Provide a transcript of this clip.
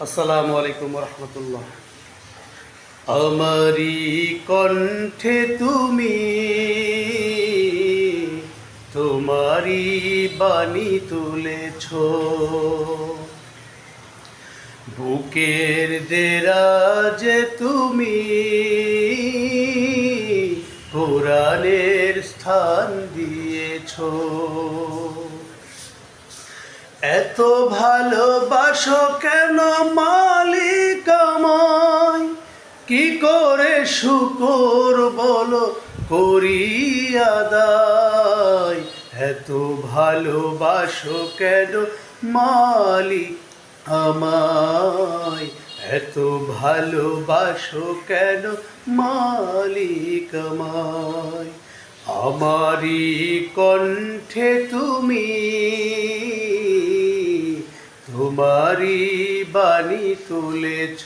আসসালামু আলাইকুম রহমতুল্লাহ। আমারি কণ্ঠে তুমি, তোমারি বাণী তুলেছ। বুকের দেরাজে তুমি, কোরআনের স্থান দিয়েছ। এত ভালোবাসো কেন মালিক কি করে শুকর বলো করি আদায়? এত ভালোবাসো কেন মালিক আমায় এত ভালোবাসো কেন মালিক আমায় আমারি কণ্ঠে তুমি তোমারি বাণী তুলেছ।